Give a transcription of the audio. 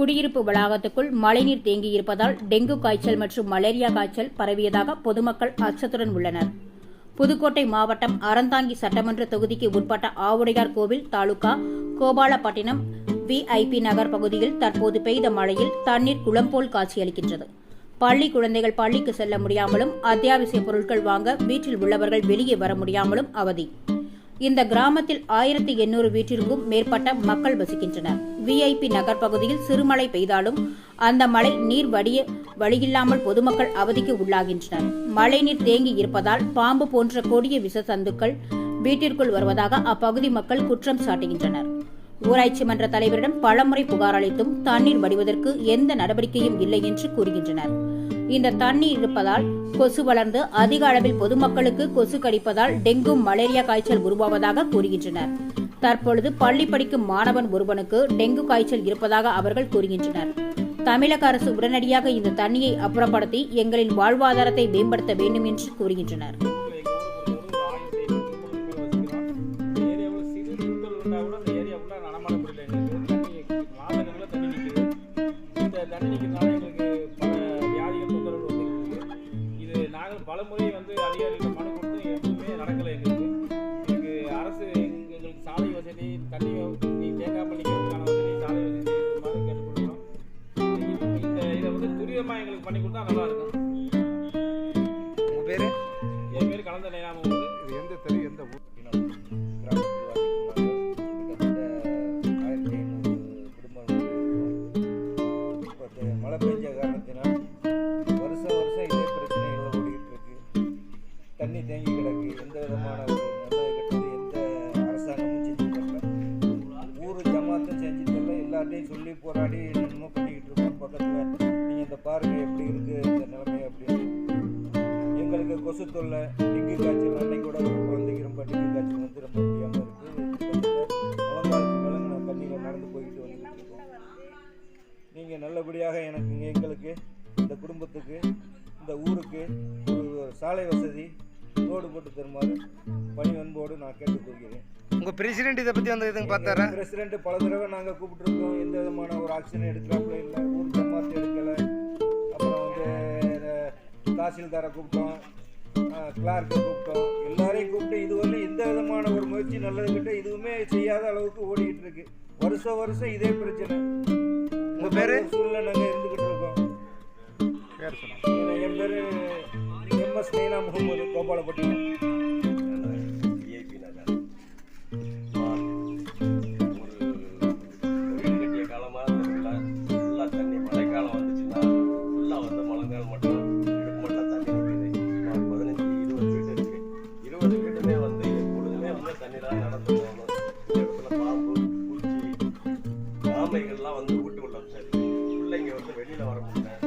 குடியிருப்பு வளாகத்துக்குள் மழைநீர் தேங்கியிருப்பதால் டெங்கு காய்ச்சல் மற்றும் மலேரியா காய்ச்சல் பரவியதாக பொதுமக்கள் அச்சத்துடன் உள்ளனர். புதுக்கோட்டை மாவட்டம் அறந்தாங்கி சட்டமன்ற தொகுதிக்கு உட்பட்ட ஆவுடையார் கோவில் தாலுகா கோபாலப்பட்டினம் விஐபி நகர் பகுதியில் தற்போது பெய்த மழையில் தண்ணீர் குளம் போல் காட்சியளிக்கின்றது. பள்ளி குழந்தைகள் பள்ளிக்கு செல்ல முடியாமலும் அத்தியாவசிய பொருட்கள் வாங்க வீட்டில் உள்ளவர்கள் வெளியே வர முடியாமலும் அவதி. இந்த கிராமத்தில் ஆயிரத்தி எண்ணூறு வீட்டிற்கும் மேற்பட்ட மக்கள் வசிக்கின்றனர். விஐபி நகர் பகுதியில் சிறுமழை பெய்தாலும் அந்த மழை நீர் வடிய வழியில்லாமல் பொதுமக்கள் அவதிக்கு உள்ளாகின்றனர். மழைநீர் தேங்கி இருப்பதால் பாம்பு போன்ற கொடிய விஷ சந்துக்கள் வீட்டிற்குள் வருவதாக அப்பகுதி மக்கள் குற்றம் சாட்டுகின்றனர். ஊராட்சி மன்ற தலைவரிடம் பலமுறை புகார் அளித்தும் தண்ணீர் வடிவதற்கு எந்த நடவடிக்கையும் இல்லை என்று கூறுகின்றனர். இந்த தண்ணீர் இருப்பதால் கொசு வளர்ந்து அதிக அளவில் பொதுமக்களுக்கு கொசு கடிப்பதால் டெங்கு மலேரியா காய்ச்சல் உருவாவதாக கூறுகின்றனர். தற்பொழுது பள்ளி படிக்கும் மாணவன் ஒருவனுக்கு டெங்கு காய்ச்சல் இருப்பதாக அவர்கள் கூறுகின்றனர். தமிழக அரசு உடனடியாக இந்த தண்ணியை அப்புறப்படுத்தி எங்களின் வாழ்வாதாரத்தை மேம்படுத்த வேண்டும் என்று கூறுகின்றனர். பல முறை வந்து அதிகாரிகள் மனு கொடுத்து எதுவுமே நடக்கலை எங்களுக்கு. எங்களுக்கு அரசு எங்க- எங்களுக்கு சாலை வசதி தண்ணி நீ தேங்காமல் நிற்கிறதுக்கான வசதி சாலை வசதி இது மாதிரி கேட்டுக்கொள்கிறோம் இந்த இதை வந்து துரிதமாக எங்களுக்கு பண்ணி கொடுத்தா நல்லா இருக்கும். உங்கள் பேர்? என் பேர் கலந்த நேராம இது எந்த தெரு எந்த ஊர்? கிராமத்தில் தண்ணி தேங்கி கிடக்கு. எந்த விதமான ஒரு நல்லது கெட்டது எந்த அரசாங்கமும் செஞ்சு தரல ஊர் ஜமாத்தும் செஞ்சு தரல எல்லாத்தையும் சொல்லி போராடி என்னமோ பண்ணிக்கிட்டு இருக்கோம். பக்கத்தில் நீங்கள் இந்த பாருங்க எப்படி இருக்குது இந்த நிலைமை அப்படின்னு. எங்களுக்கு கொசு தொல்லை டெங்கு காய்ச்சல் அன்னைக்கு கூட ஒரு குழந்தைக்கு ரொம்ப டெங்கு காய்ச்சல் வந்து ரொம்ப முடியாமல் இருக்குது முழங்காலுக்கு மேலே தண்ணியில் நடந்து போய்கிட்டு வந்துக்கிட்டு இருக்கோம். நீங்கள் நல்லபடியாக எனக்கு எங்களுக்கு இந்த குடும்பத்துக்கு இந்த ஊருக்கு ஒரு சாலை வசதி ரோடு போட்டு தருமாறு பணி அன்போடு நான் கேட்டுக்கொள்கிறேன். உங்கள் பிரசிடென்ட் இதை பற்றி வந்து எதுவும் பார்த்தாரா? பிரசிடென்ட் பல தடவை நாங்கள் கூப்பிட்டுருக்கோம். எந்த விதமான ஒரு ஆக்ஷன் எடுக்கிறாப்புல இல்லை. ஊர் ஜமாத்து எடுக்கலை. அப்புறம் வந்து தாசில்தாரை கூப்பிட்டோம். கிளார்க்கை கூப்பிட்டோம். எல்லாரையும் கூப்பிட்டு இதுவரை எந்த விதமான ஒரு முயற்சி நல்லதுக்கிட்ட இதுவுமே செய்யாத அளவுக்கு ஓடிக்கிட்டு இருக்கு. வருஷம் வருஷம் இதே பிரச்சனை. உங்க பேரு? சூழ்நிலை நாங்கள் இருந்துக்கிட்டு இருக்கோம். பேர் என் பேர் எம்எஸ் நைனா முகமது கோபாலப்பட்டினம் நகர் காலமாக வந்து மட்டும் மட்டும் பதினஞ்சு இருபது வீடு இருபது வந்து வந்து தண்ணி தான் நடந்து போகணும் பாம்பு பூச்சி ஆமைகள்லாம் வந்து வீட்டுக்குள்ள சரி பிள்ளைங்க வந்து வெளியில் வர முடியல